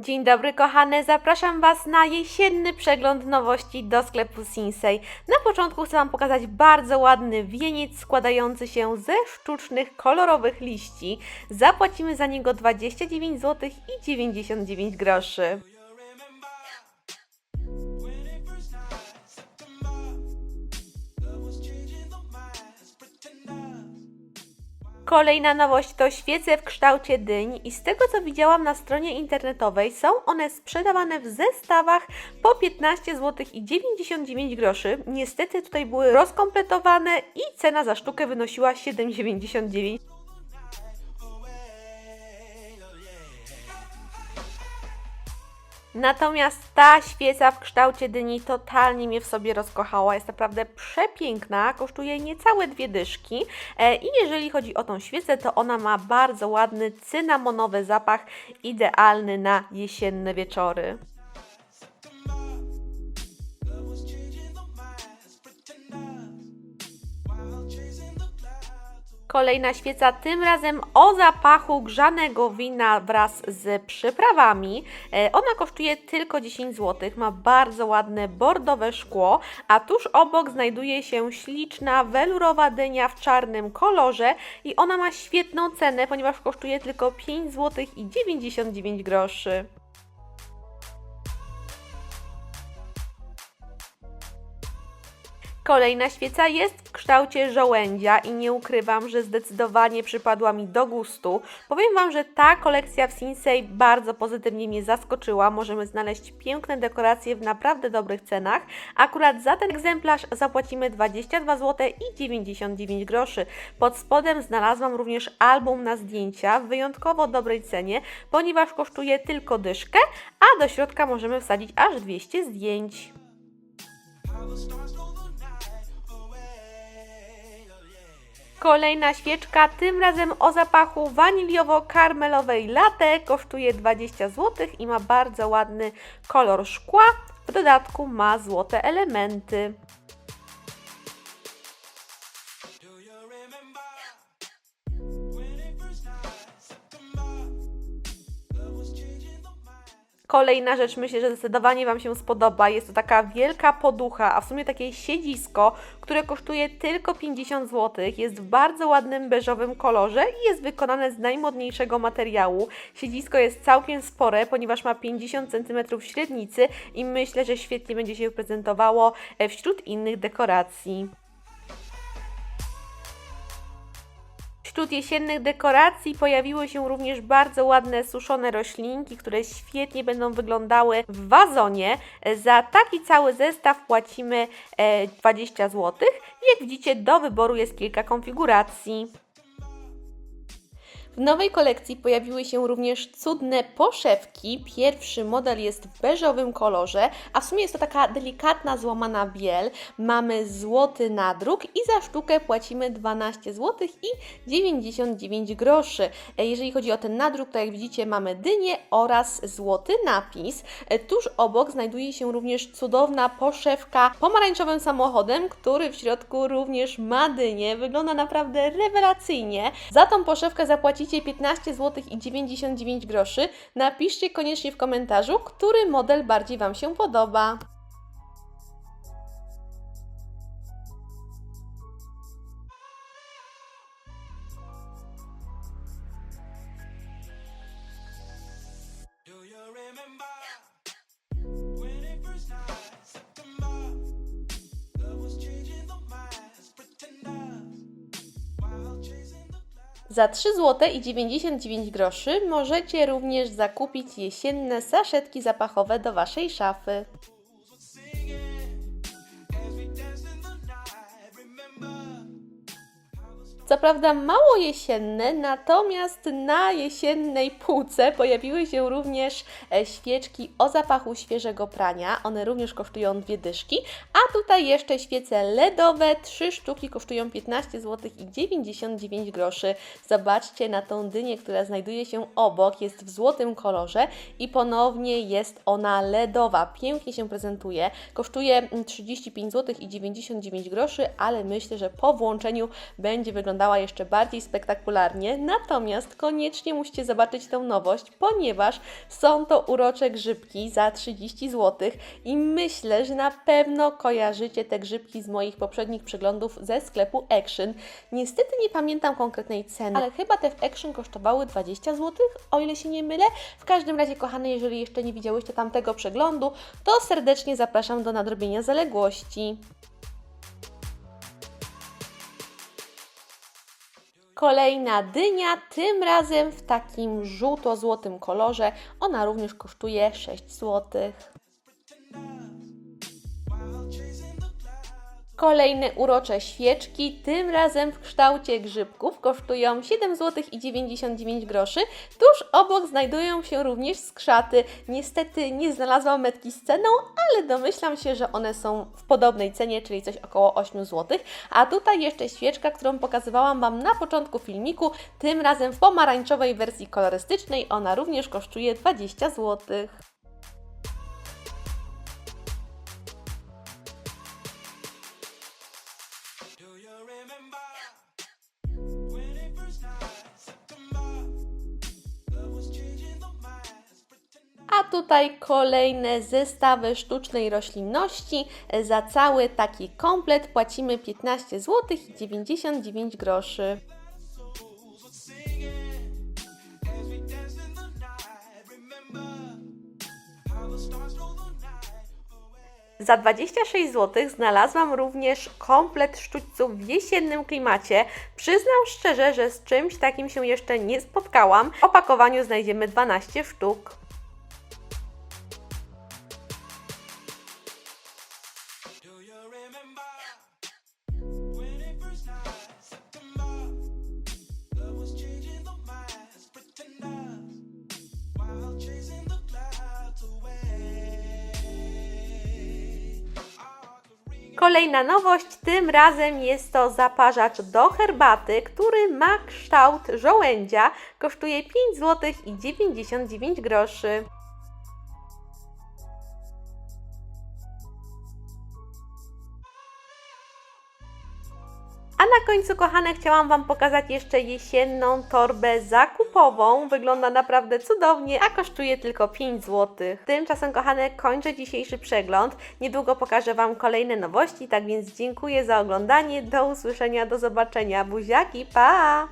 Dzień dobry kochane, zapraszam Was na jesienny przegląd nowości do sklepu Sinsei. Na początku chcę Wam pokazać bardzo ładny wieniec składający się ze sztucznych, kolorowych liści. Zapłacimy za niego 29 zł i 99 groszy. Kolejna nowość to świece w kształcie dyń i z tego co widziałam na stronie internetowej są one sprzedawane w zestawach po 15 zł i 99 groszy. Niestety tutaj były rozkompletowane i cena za sztukę wynosiła 7,99. Natomiast ta świeca w kształcie dyni totalnie mnie w sobie rozkochała. Jest naprawdę przepiękna, kosztuje niecałe dwie dyszki. E, I jeżeli chodzi o tą świecę, to ona ma bardzo ładny cynamonowy zapach, idealny na jesienne wieczory. Kolejna świeca, tym razem o zapachu grzanego wina wraz z przyprawami. E, Ona kosztuje tylko 10 zł, ma bardzo ładne bordowe szkło, a tuż obok znajduje się śliczna welurowa dynia w czarnym kolorze i ona ma świetną cenę, ponieważ kosztuje tylko 5 zł i 99 groszy. Kolejna świeca jest w kształcie żołędzia i nie ukrywam, że zdecydowanie przypadła mi do gustu. Powiem Wam, że ta kolekcja w Sinsei bardzo pozytywnie mnie zaskoczyła. Możemy znaleźć piękne dekoracje w naprawdę dobrych cenach. Akurat za ten egzemplarz zapłacimy 22 zł i 99 groszy. Pod spodem znalazłam również album na zdjęcia w wyjątkowo dobrej cenie, ponieważ kosztuje tylko dyszkę, a do środka możemy wsadzić aż 200 zdjęć. Kolejna świeczka, tym razem o zapachu waniliowo-karmelowej latte, kosztuje 20 zł i ma bardzo ładny kolor szkła. W dodatku ma złote elementy. Kolejna rzecz, myślę, że zdecydowanie Wam się spodoba. Jest to taka wielka poducha, a w sumie takie siedzisko, które kosztuje tylko 50 zł. Jest w bardzo ładnym beżowym kolorze i jest wykonane z najmodniejszego materiału. Siedzisko jest całkiem spore, ponieważ ma 50 cm średnicy i myślę, że świetnie będzie się prezentowało e, wśród innych dekoracji. Wśród jesiennych dekoracji pojawiły się również bardzo ładne suszone roślinki, które świetnie będą wyglądały w wazonie. Za taki cały zestaw płacimy e, 20 zł. Jak widzicie, do wyboru jest kilka konfiguracji. W nowej kolekcji pojawiły się również cudne poszewki. Pierwszy model jest w beżowym kolorze, a w sumie jest to taka delikatna złamana biel. Mamy złoty nadruk i za sztukę płacimy 12 zł i 99 groszy. E, Jeżeli chodzi o ten nadruk, to jak widzicie mamy dynię oraz złoty napis. E, Tuż obok znajduje się również cudowna poszewka pomarańczowym samochodem, który w środku również ma dynię. Wygląda naprawdę rewelacyjnie. Za tą poszewkę zapłacicie 15 zł i 99 groszy. Napiszcie koniecznie w komentarzu, który model bardziej Wam się podoba. Za 3 zł i 99 groszy możecie również zakupić jesienne saszetki zapachowe do Waszej szafy. Co prawda mało jesienne, natomiast na jesiennej półce pojawiły się również e, świeczki o zapachu świeżego prania. One również kosztują dwie dyszki, A tutaj jeszcze świece LEDowe, 3 sztuki kosztują 15 zł i 99 groszy. Zobaczcie na tą dynię, która znajduje się obok, jest w złotym kolorze i ponownie jest ona LEDowa. Pięknie się prezentuje. Kosztuje mm, 35 zł i 99 groszy, ale myślę, że po włączeniu będzie wyglądała jeszcze bardziej spektakularnie. Natomiast koniecznie musicie zobaczyć tę nowość, ponieważ są to urocze grzybki za 30 zł i myślę, że na pewno kojarzycie te grzybki z moich poprzednich przeglądów ze sklepu Action. Niestety nie pamiętam konkretnej ceny, ale chyba te w Action kosztowały 20 zł, o ile się nie mylę. W każdym razie, kochane, jeżeli jeszcze nie widziałyście tamtego przeglądu, to serdecznie zapraszam do nadrobienia zaległości. Kolejna dynia, tym razem w takim żółto-złotym kolorze. Ona również kosztuje 6 zł. Kolejne urocze świeczki, tym razem w kształcie grzybków, kosztują 7 zł i 99 groszy. Tuż obok znajdują się również skrzaty. Niestety nie znalazłam metki z ceną, ale domyślam się, że one są w podobnej cenie, czyli coś około 8 zł. A tutaj jeszcze świeczka, którą pokazywałam Wam na początku filmiku, tym razem w pomarańczowej wersji kolorystycznej. Ona również kosztuje 20 zł. Tutaj kolejne zestawy sztucznej roślinności. Za cały taki komplet płacimy 15 zł i 99 groszy. Za 26 zł znalazłam również komplet sztućców w jesiennym klimacie. Przyznam szczerze, że z czymś takim się jeszcze nie spotkałam. W opakowaniu znajdziemy 12 sztuk. Kolejna nowość, tym razem jest to zaparzacz do herbaty, który ma kształt żołędzia. Kosztuje 5 zł i 99 groszy. A na końcu, kochane, chciałam Wam pokazać jeszcze jesienną torbę zakupową. Wygląda naprawdę cudownie, a kosztuje tylko 5 zł. Tymczasem, kochane, kończę dzisiejszy przegląd. Niedługo pokażę Wam kolejne nowości, tak więc dziękuję za oglądanie. Do usłyszenia, do zobaczenia. Buziaki, pa!